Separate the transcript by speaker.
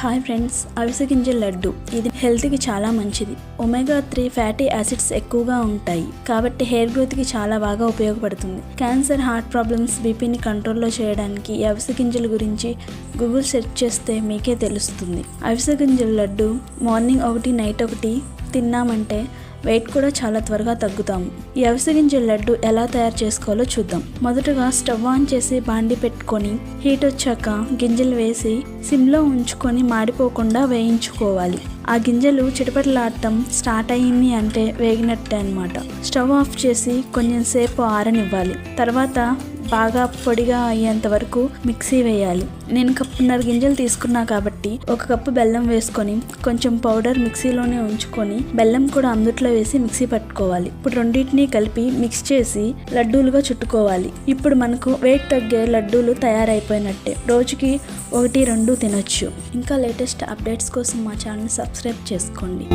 Speaker 1: Hi friends అవిసె గింజల లడ్డు. ఇది హెల్త్కి చాలా మంచిది. ఒమేగా త్రీ ఫ్యాటీ యాసిడ్స్ ఎక్కువగా ఉంటాయి. కాబట్టి హెయిర్ గ్రోత్కి చాలా బాగా ఉపయోగపడుతుంది. క్యాన్సర్ హార్ట్ ప్రాబ్లమ్స్ బీపీని కంట్రోల్లో చేయడానికి ఈ అవిసె గింజల గురించి గూగుల్ సెర్చ్ చేస్తే మీకే తెలుస్తుంది. అవిసె గింజల లడ్డు మార్నింగ్ ఒకటి నైట్ ఒకటి తిన్నామంటే వెయిట్ కూడా చాలా త్వరగా తగ్గుతాము ఈ అవిసె గింజల లడ్డు ఎలా తయారు చేసుకోవాలో చూద్దాం. మొదటగా స్టవ్ ఆన్ చేసి బాండి పెట్టుకొని హీట్ వచ్చాక గింజలు వేసి సిమ్లో ఉంచుకొని మాడిపోకుండా వేయించుకోవాలి. ఆ గింజలు చిటపటలాడటం స్టార్ట్ అయ్యింది అంటే వేగినట్టే అనమాట స్టవ్ ఆఫ్ చేసి కొంచెం సేపు ఆరనివ్వాలి. తర్వాత బాగా పొడిగా అయ్యేంత వరకు మిక్సీ వేయాలి. నేను కప్పున్నర గింజలు తీసుకున్నా కాబట్టి ఒక కప్పు బెల్లం వేసుకొని కొంచెం పౌడర్ మిక్సీలోనే ఉంచుకొని బెల్లం కూడా అందుట్లో వేసి మిక్సీ పట్టుకోవాలి. ఇప్పుడు రెండింటిని కలిపి మిక్స్ చేసి లడ్డూలుగా చుట్టుకోవాలి. ఇప్పుడు మనకు వెయిట్ తగ్గే లడ్డూలు తయారైపోయినట్టే. రోజుకి ఒకటి రెండు తినొచ్చు. ఇంకా లేటెస్ట్ అప్డేట్స్ కోసం మా ఛానల్ సబ్స్క్రైబ్ చేసుకోండి.